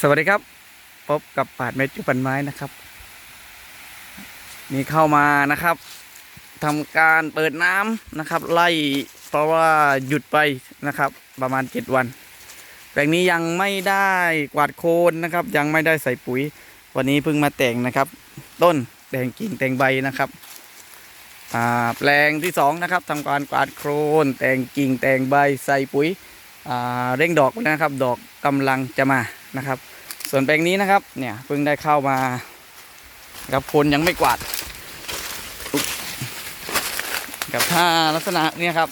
สวัสดีครับ พบกับปาดเม็ดจุปันไม้นะครับ นี่เข้ามานะครับทำการเปิดน้ำนะครับ ไล่เพราะว่าหยุดไปนะครับ ประมาณเจ็ดวันแปลงนี้ยังไม่ได้กวาดโคนนะครับ ยังไม่ได้ใส่ปุ๋ย วันนี้เพิ่งมาแต่งนะครับ ต้นแต่งกิ่งแต่งใบนะครับแปลงที่สองนะครับทำการกวาดโครนแต่งกิ่งแต่งใบใส่ปุ๋ยเร่งดอกนะครับ ดอกกำลังจะมา นะครับ ส่วนแปลงนี้นะครับเนี่ยเพิ่งได้เข้ามาครับคนยังไม่กวาดกับถ้าลักษณะเนี่ยครับ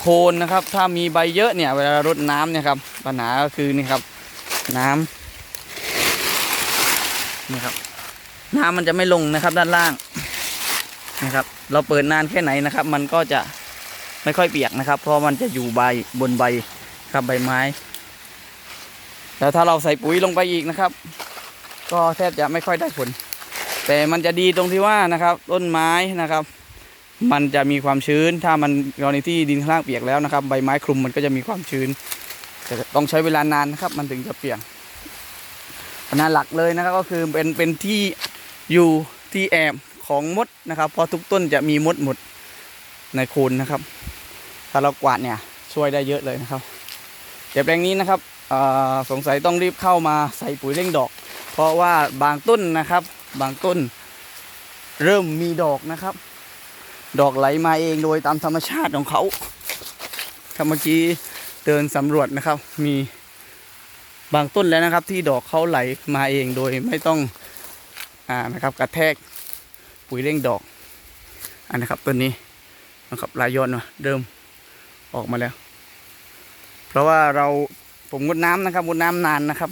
โคนนะครับถ้ามีใบเยอะเนี่ย เวลารดน้ำเนี่ยครับปัญหาก็คือนี่ครับ น้ำนี่ครับ น้ำมันจะไม่ลงนะครับด้านล่างนะครับ เราเปิดนานแค่ไหนนะครับ มันก็จะไม่ค่อยเปียกนะครับ เพราะมันจะอยู่ใบบนใบครับใบไม้ แล้วถ้าเราใส่ปุ๋ยลงไปอีกนะครับ ก็แทบจะไม่ค่อยได้ผล แต่มันจะดีตรงที่ว่านะครับ ต้นไม้นะครับ มันจะมีความชื้น ถ้ามันกรณีที่ดินข้างล่างเปียกแล้วนะครับ ใบไม้คลุมมันก็จะมีความชื้นแต่ต้องใช้เวลานานนะครับ มันถึงจะเปียกปัญหาหลักเลยนะครับก็คือเป็นเป็นที่อยู่ที่แอบของมดนะครับ เพราะทุกต้นจะมีมดหมดในโคนนะครับ ถ้าเรากวาดเนี่ยช่วยได้เยอะเลยนะครับแต่แปลงนี้นะครับ สงสัยต้องรีบเข้ามาใส่ปุ๋ยเร่งดอก เพราะว่าบางต้นนะครับ บางต้นเริ่มมีดอกนะครับ ดอกไหลมาเองโดยตามธรรมชาติของเขาครับเมื่อกี้เดินสำรวจนะครับ มีบางต้นแล้วนะครับ ที่ดอกเขาไหลมาเองโดยไม่ต้องอ่านะครับ กระแทกปุ๋ยเร่งดอกอันนะครับต้นนี้นะครับลายยอดเนาะเดิมออกมาแล้ว เพราะว่าเรา ผมงดน้ำนะครับงดน้ำนานนะครับ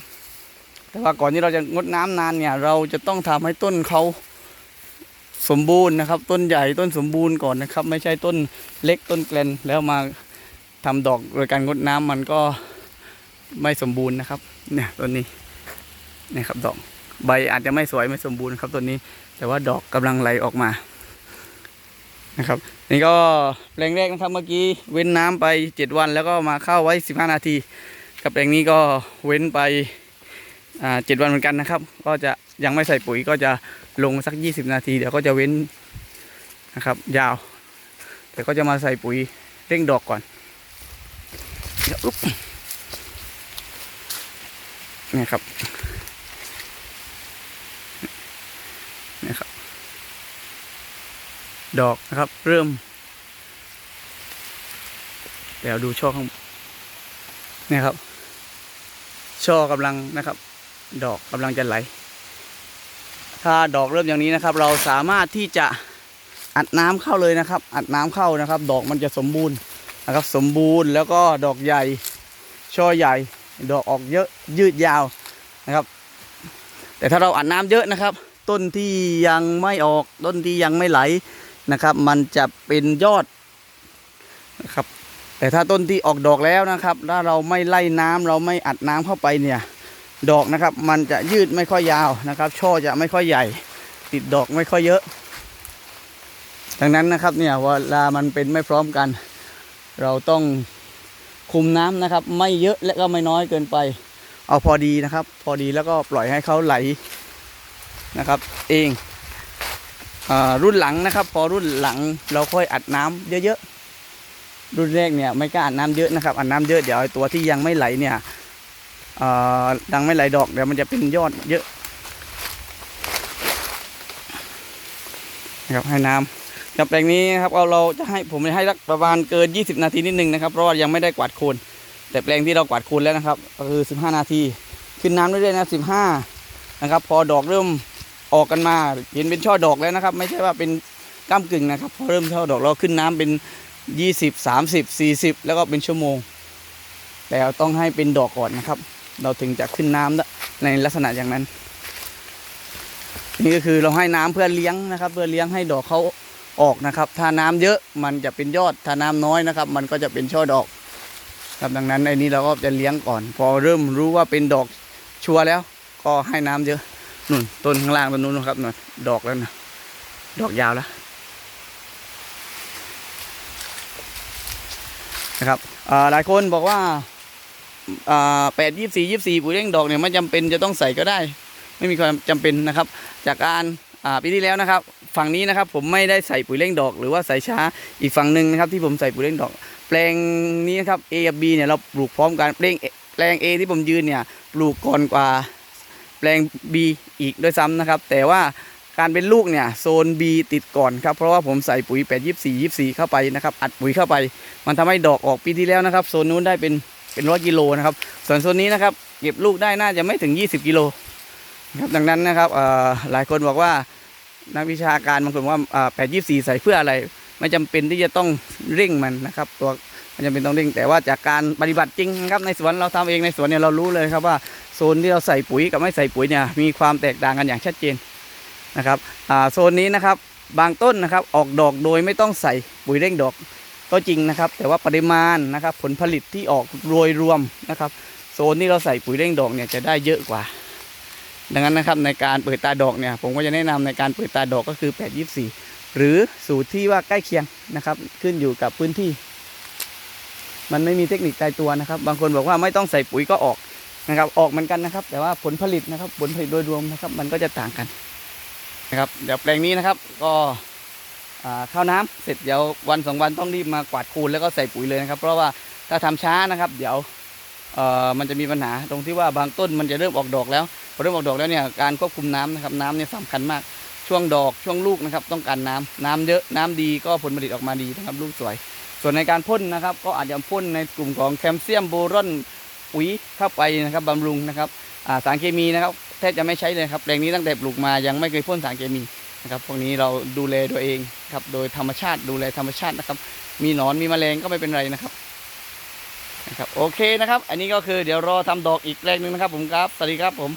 แต่ว่าก่อนที่เราจะงดน้ำนานเนี่ย เราจะต้องทำให้ต้นเขาสมบูรณ์นะครับ ต้นใหญ่ต้นสมบูรณ์ก่อนนะครับ ไม่ใช่ต้นเล็กต้นแกลนแล้วมาทำดอกโดยการงดน้ำมันก็ไม่สมบูรณ์นะครับ เนี่ยต้นนี้เนี่ยครับดอกใบอาจจะไม่สวยไม่สมบูรณ์ครับต้นนี้ แต่ว่าดอกกำลังไหลออกมานะครับนี่ก็แปลงแรกนะครับเมื่อกี้เว้นน้ำไป 7 วันแล้วก็มาเข้าไว้ 15 นาที กับแปลงนี้ก็เว้นไปเจ็ดวันเหมือนกันนะครับ ก็จะยังไม่ใส่ปุ๋ยก็จะลงสัก 20 นาที เดี๋ยวก็จะเว้นนะครับ ยาว แต่ก็จะมาใส่ปุ๋ยเร่งดอกก่อนเดี๋ยวอุ๊บนี่ยครับเนี่ยครับ ดอกนะครับ เริ่ม เดี๋ยวดูช่อข้างเนี่ยครับ ช่อกำลังนะครับ ดอกกำลังจะไหล ถ้าดอกเริ่มอย่างนี้นะครับ เราสามารถที่จะอัดน้ำเข้าเลยนะครับ อัดน้ำเข้านะครับ ดอกมันจะสมบูรณ์นะครับ สมบูรณ์แล้วก็ดอกใหญ่ ช่อใหญ่ ดอกออกเยอะยืดยาวนะครับ แต่ถ้าเราอัดน้ำเยอะนะครับ ต้นที่ยังไม่ออกต้นที่ยังไม่ไหลนะครับ มันจะเป็นยอดนะครับ แต่ถ้าต้นที่ออกดอกแล้วนะครับ ถ้าเราไม่ไล่น้ำเราไม่อัดน้ำเข้าไปเนี่ย ดอกนะครับ มันจะยืดไม่ค่อยยาวนะครับ ช่อจะไม่ค่อยใหญ่ ติดดอกไม่ค่อยเยอะ ดังนั้นนะครับเนี่ยเวลามันเป็นไม่พร้อมกัน เราต้องคุมน้ำนะครับ ไม่เยอะและก็ไม่น้อยเกินไป เอาพอดีนะครับ พอดีแล้วก็ปล่อยให้เขาไหลนะครับ เองอรุ่นหลังนะครับ พอรุ่นหลังเราค่อยอัดน้ำเยอะๆ รุ่นแรกเนี่ยไม่กล้าอัดน้ำเยอะนะครับอัดน้ำเยอะเดี๋ยวไอตัวที่ยังไม่ไหลเนี่ยอ่ายังไม่ไหลดอกเดี๋ยวมันจะเป็นยอดเยอะนะครับให้น้ำกับแปลงนี้นะครับเอาเราจะให้ผมจะให้สักประมาณเกิน 20 นาทีนิดนึงนะครับเพราะว่ายังไม่ได้กวาดโคนแต่แปลงที่เรากวาดโคนแล้วนะครับก็คือ 15 นาที ขึ้นน้ำเรื่อยๆนะ15 นะครับ พอดอกเริ่มออกกันมาเห็นเป็นช่อดอกแล้วนะครับ ไม่ใช่ว่าเป็นก้ามกึ่งนะครับพอเริ่มช่อดอกเราขึ้นน้ำเป็น 20 30 40 แล้วก็เป็นชั่วโมง แต่เราต้องให้เป็นดอกก่อนนะครับ เราถึงจะขึ้นน้ำด้ในลักษณะอย่างนั้น นี่ก็คือเราให้น้ำเพื่อเลี้ยงนะครับ เพื่อเลี้ยงให้ดอกเขาออกนะครับ ถ้าน้ำเยอะมันจะเป็นยอด ถ้าน้ำน้อยนะครับ มันก็จะเป็นช่อดอกครับดังนั้นไอ้นี้เราก็จะเลี้ยงก่อน พอเริ่มรู้ว่าเป็นดอกชัวร์แล้ว ก็ให้น้ำเยอะนู่นต้นข้างล่างต้นนู้นนะครับนู่นดอกแล้วนะดอกยาวแล้ว นะครับหลายคนบอกว่าแปดยี่สี่ยี่สี่ปุ๋ยเร่งดอกเนี่ยไม่จำเป็นจะต้องใส่ก็ได้ ไม่มีความจำเป็นนะครับ จากการปีที่แล้วนะครับ ฝั่งนี้นะครับผมไม่ได้ใส่ปุ๋ยเร่งดอก หรือว่าใส่ช้าอีกฝั่งหนึ่งนะครับ ที่ผมใส่ปุ๋ยเร่งดอก แปลงนี้นะครับ A กับ B เนี่ยเราปลูกพร้อมกันแปลงแปลง A ที่ผมยืนเนี่ยปลูกก่อนกว่าแปลง B อีกด้วยซ้ำนะครับ แต่ว่า การเป็นลูกเนี่ยโซน B ติดก่อนครับเพราะว่าผมใส่ปุ๋ย 8 24 24 เข้าไปนะครับอัดปุ๋ยเข้าไป มันทำให้ดอกออกปีที่แล้วนะครับโซนนู้นได้เป็นเป็นร้อยกิโลนะครับส่วนโซนนี้นะครับเก็บลูกได้น่าจะไม่ถึง 20 กิโลนะครับดังนั้นนะครับหลายคนบอกว่านักวิชาการบางคนว่าแปดยี่สี่ใส่เพื่ออะไร ไม่จำเป็นที่จะต้องเร่งมันนะครับ ตัวไม่จำเป็นต้องเร่ง แต่ว่าจากการปฏิบัติจริงนะครับในสวนเราทำเองในสวนเนี่ยเรารู้เลยครับว่าโซนที่เราใส่ปุ๋ยกับไม่ใส่ปุ๋ยเนี่ยมีความแตกต่างกันอย่างชัดเจน นะครับโซนนี้นะครับบางต้นนะครับออกดอกโดยไม่ต้องใส่ปุ๋ยเร่งดอกก็จริงนะครับ แต่ว่าปริมาณนะครับผลผลิตที่ออกโดยรวมนะครับ โซนที่เราใส่ปุ๋ยเร่งดอกเนี่ยจะได้เยอะกว่า ดังนั้นนะครับในการเปิดตาดอกเนี่ยผมก็จะแนะนำในการเปิดตาดอกก็คือ 824 หรือสูตรที่ว่าใกล้เคียงนะครับขึ้นอยู่กับพื้นที่ มันไม่มีเทคนิคตายตัวนะครับ บางคนบอกว่าไม่ต้องใส่ปุ๋ยก็ออกนะครับออกเหมือนกันนะครับ แต่ว่าผลผลิตนะครับผลผลิตโดยรวมนะครับมันก็จะต่างกัน นะครับเดี๋ยวแปลงนี้นะครับก็ข้าวน้ำเสร็จเดี๋ยววันสองวันต้องรีบมากวาดคูนแล้วก็ใส่ปุ๋ยเลยนะครับ เพราะว่าถ้าทำช้านะครับ เดี๋ยวมันจะมีปัญหาตรงที่ว่าบางต้นมันจะเริ่มออกดอกแล้วพอเริ่มออกดอกแล้วเนี่ยการควบคุมน้ำนะครับน้ำเนี่ยสำคัญมากช่วงดอกช่วงลูกนะครับต้องการน้ำน้ำเยอะน้ำดีก็ผลผลิตออกมาดีนะครับลูกสวย ส่วนในการพ่นนะครับ ก็อาจจะพ่นในกลุ่มของแคลเซียมโบรอนปุ๋ยเข้าไปนะครับบำรุงนะครับสารเคมีนะครับ ทบจะไม่ใช้เลยครับแปลงนี้ตั้งแต่ปลูกมายังไม่เคยพ่นสารเคมีนะครับพวกนี้เราดูแลตัวเองครับโดยธรรมชาติดูแลธรรมชาตินะครับ มีหนอนมีแมลงก็ไม่เป็นไรนะครับนะครับโอเคนะครับ อันนี้ก็คือเดี๋ยวรอทำดอกอีกแปลงหนึ่งนะครับผมครับสวัสดีครับผม